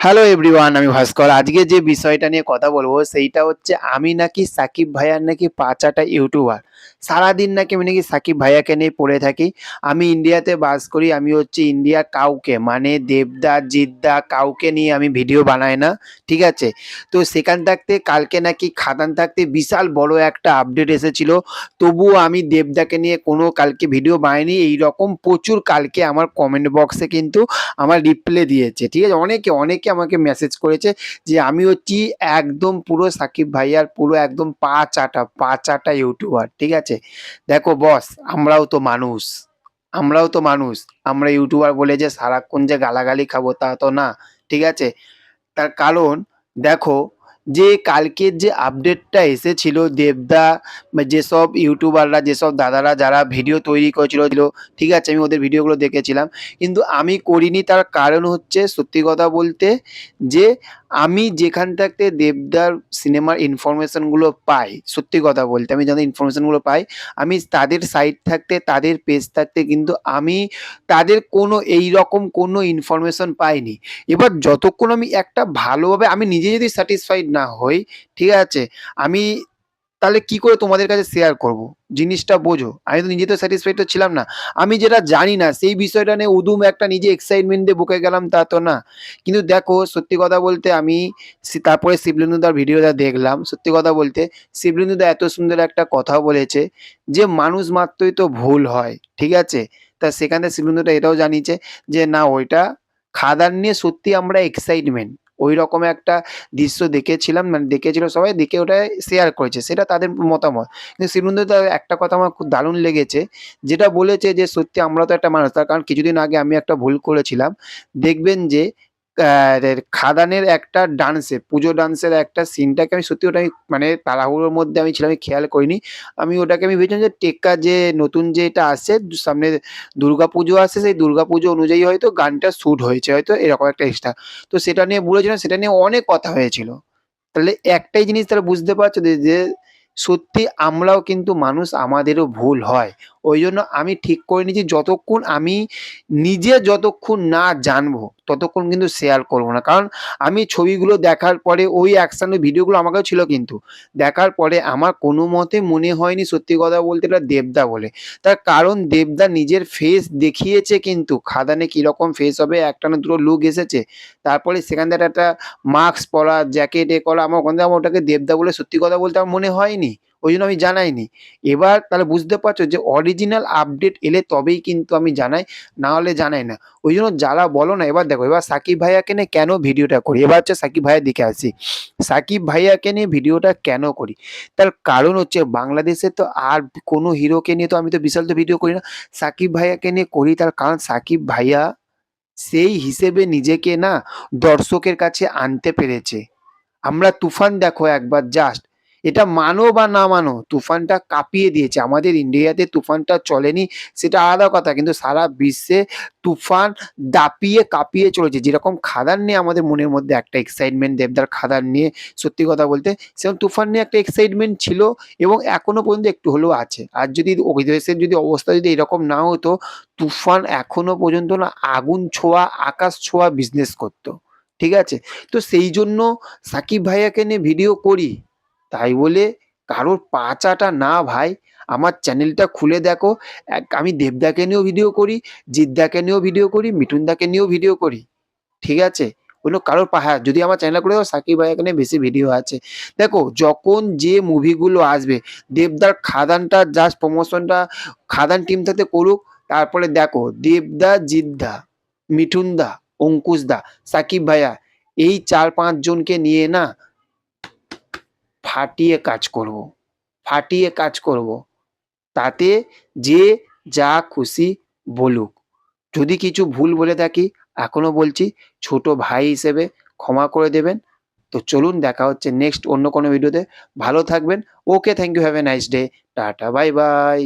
Hello everyone আমি ভাস্কর। আজকে যে বিষয়টা নিয়ে কথা বলব, সেইটা হচ্ছে আমি নাকি সাকিব ভাইয়ার নাকি পাঁচাটা ইউটিউবার। সারাদিন নাকি আমি নাকি সাকিব ভাইয়াকে নিয়ে পড়ে থাকি। আমি ইন্ডিয়াতে বাস করি, আমি হচ্ছে ইন্ডিয়া কাউকে মানে দেবদা, জিদ্দা কাউকে নিয়ে আমি ভিডিও বানাই না, ঠিক আছে? তো সেখান থাকতে, কালকে নাকি খাদান থাকতে বিশাল বড় একটা আপডেট এসেছিল। তবুও আমি দেবদাকে নিয়ে কোনো কালকে ভিডিও বানাইনি, এইরকম প্রচুর কালকে আমার কমেন্ট বক্সে কিন্তু আমার রিপ্লে দিয়েছে, ঠিক আছে? অনেকে অনেকে আমাকে মেসেজ করেছে যে আমি হচ্ছি একদম পুরো সাকিব ভাইয়ার পুরো একদম পা চাটা পা চাটা ইউটিউবার, ঠিক আছে? দেখো বস আমরাও তো মানুষ, আমরাও তো মানুষ। আমরা ইউটিউবার বলে যে সারাক্ষণ যে গালাগালি খাব তা তো না, ঠিক আছে? তার কারণ, দেখো যে কালকের যে আপডেটটা এসেছিল দেবদা, যেসব ইউটিউবাররা, যেসব দাদারা, যারা ভিডিও তৈরি করেছিল ঠিক আছে, আমি ওদের ভিডিওগুলো দেখেছিলাম। কিন্তু আমি করিনি, তার কারণ হচ্ছে সত্যি কথা বলতে যে আমি যেখান থেকে দেবদার সিনেমার ইনফরমেশনগুলো পাই, সত্যি কথা বলতে, আমি যাদের ইনফরমেশনগুলো পাই, আমি তাদের সাইট থাকতে, তাদের পেজ থাকতে কিন্তু আমি তাদের কোনো এই রকম কোনো ইনফরমেশন পাইনি। এবার যতক্ষণ আমি একটা ভালোভাবে, আমি নিজে যদি স্যাটিসফাইড না হই, ঠিক আছে, আমি তাহলে কি করে তোমাদের কাছে শেয়ার করব? জিনিসটা বোঝো। আমি তো নিজে তো স্যাটিসফাইড তো ছিলাম না। আমি যেটা জানি না, সেই বিষয়টা নিয়ে উদুম একটা নিজে এক্সাইটমেন্ট দিয়ে বকে গেলাম, তা তো না। কিন্তু দেখো, সত্যি কথা বলতে আমি তারপরে শিবলিন্দুদার ভিডিওটা দেখলাম। সত্যি কথা বলতে শিবলিন্দুদা এত সুন্দর একটা কথা বলেছে যে, মানুষ মাত্রই তো ভুল হয়, ঠিক আছে? তা সেখানে শিবলিন্দুটা এটাও জানিয়েছে যে, না, ওইটা খাদার নিয়ে সত্যি আমরা এক্সাইটমেন্ট ওই রকম একটা দৃশ্য দেখেছিলাম মানে দেখেছিল সবাই, দেখে ওটা শেয়ার করেছে, সেটা তাদের মতামত। কিন্তু শিবলিন্দু তো একটা কথা আমার খুব দারুণ লেগেছে, যেটা বলেছে যে সত্যি আমরা তো একটা মানুষ, তার কারণ কিছুদিন আগে আমি একটা ভুল করেছিলাম, দেখবেন যে খাদানের একটা ডান্সে পুজো ডান্সের একটা সিনটাকে আমি সত্যি ওটা আমি মানে তাড়াহুড়োর মধ্যে আমি ছিলাম, আমি খেয়াল করিনি। আমি ওটাকে আমি ভেবেছিলাম যে টেক্কা যে নতুন যে এটা আসছে, সামনে দুর্গা পুজো আসছে, সেই দুর্গা পুজো অনুযায়ী হয়তো গানটা শ্যুট হয়েছে, হয়তো এরকম একটা এক্সট্রা তো সেটা নিয়ে বলেছিলাম সেটা নিয়ে অনেক কথা হয়েছিল। তাহলে একটাই জিনিস তারা বুঝতে পারছ যে যে সত্যি আমরাও কিন্তু মানুষ, আমাদেরও ভুল হয়। ওই জন্য আমি ঠিক করে নিয়েছি, যতক্ষণ আমি নিজে যতক্ষণ না জানব, ততক্ষণ কিন্তু শেয়ার করব না। কারণ আমি ছবিগুলো দেখার পরে, ওই অ্যাকশনের ভিডিওগুলো আমাকেও ছিল কিন্তু। দেখার পরে আমার কোনো মতে মনে হয়নি সত্যি কথা বলতে এটা দেবদা বলে। তার কারণ দেবদা নিজের ফেস দেখিয়েছে কিন্তু, খাদানে কীরকম ফেস হবে একটা না দুটো লুক এসেছে তারপরে সেখান থেকে একটা মাস্ক পরা জ্যাকেট এ করা, আমার ওখান আমার ওটাকে দেবদা বলে সত্যি কথা বলতে আমার মনে হয়নি, ওই জন্য আমি জানাইনি। এবার তাহলে বুঝতে পারছ যে অরিজিনাল আপডেট এলে তবেই কিন্তু আমি জানাই, না হলে জানাই না। ওই জন্য যারা বলো না, এবার দেখো, এবার সাকিব ভাইয়াকে নিয়ে কেন ভিডিওটা করি? এবার হচ্ছে সাকিব ভাইয়ের দিকে আসি। সাকিব ভাইয়াকে নিয়ে ভিডিওটা কেন করি? তার কারণ হচ্ছে বাংলাদেশে তো আর কোনো হিরোকে নিয়ে তো আমি তো বিশাল তো ভিডিও করি না। সাকিব ভাইয়াকে নিয়ে করি তার কারণ সাকিব ভাইয়া সেই হিসেবে নিজেকে না দর্শকের কাছে আনতে পেরেছে। আমরা তুফান দেখো একবার জাস্ট এটা মানো বা না মানো, তুফানটা কাঁপিয়ে দিয়েছে। আমাদের ইন্ডিয়াতে তুফানটা চলেনি, সেটা আলাদা কথা। কিন্তু সারা বিশ্বে তুফান দাপিয়ে কাঁপিয়ে চলেছে। যেরকম খাদান নিয়ে আমাদের মনের মধ্যে একটা এক্সাইটমেন্ট দেবদার খাদান নিয়ে সত্যি কথা বলতে, সেরকম তুফান নিয়ে একটা এক্সাইটমেন্ট ছিল এবং এখনও পর্যন্ত একটু হলেও আছে। আর যদি দেশের যদি অবস্থা যদি এরকম না হতো, তুফান এখনও পর্যন্ত না আগুন ছোঁয়া, আকাশ ছোঁয়া বিজনেস করতো। ঠিক আছে? তো সেই জন্য সাকিব ভাইয়াকে নিয়ে ভিডিও করি। তাই বলে কারোর পাচাটা না ভাই, আমার চ্যানেলটা খুলে দেখো। আমি দেবদাকে নিয়েও ভিডিও করি জিদ্দাকে নিয়েও ভিডিও করি, মিঠুনদাকে নিয়েও ভিডিও করি। ঠিক আছে? ওগুলো কারোর পা হ্যাঁ যদি আমার চ্যানেল করে সাকিব ভাইয়াকে নিয়ে বেশি ভিডিও আছে। দেখো, যখন যে মুভিগুলো আসবে, দেবদার খাদানটা জাস্ট প্রমোশনটা খাদান টিম থেকে করুক, তারপরে দেখো, দেবদা জিদ্দা মিঠুনদা, অঙ্কুশদা, সাকিব ভাইয়া, এই চার পাঁচ জনকে নিয়ে না ফাটিয়ে কাজ করব। ফাটিয়ে কাজ করব। তাতে যে যা খুশি বলুক। যদি কিছু ভুল বলে থাকি এখনও বলছি, ছোট ভাই হিসেবে ক্ষমা করে দেবেন। তো চলুন, দেখা হচ্ছে নেক্সট অন্য কোনো ভিডিওতে ভালো থাকবেন। Okay thank you have a nice day tata bye bye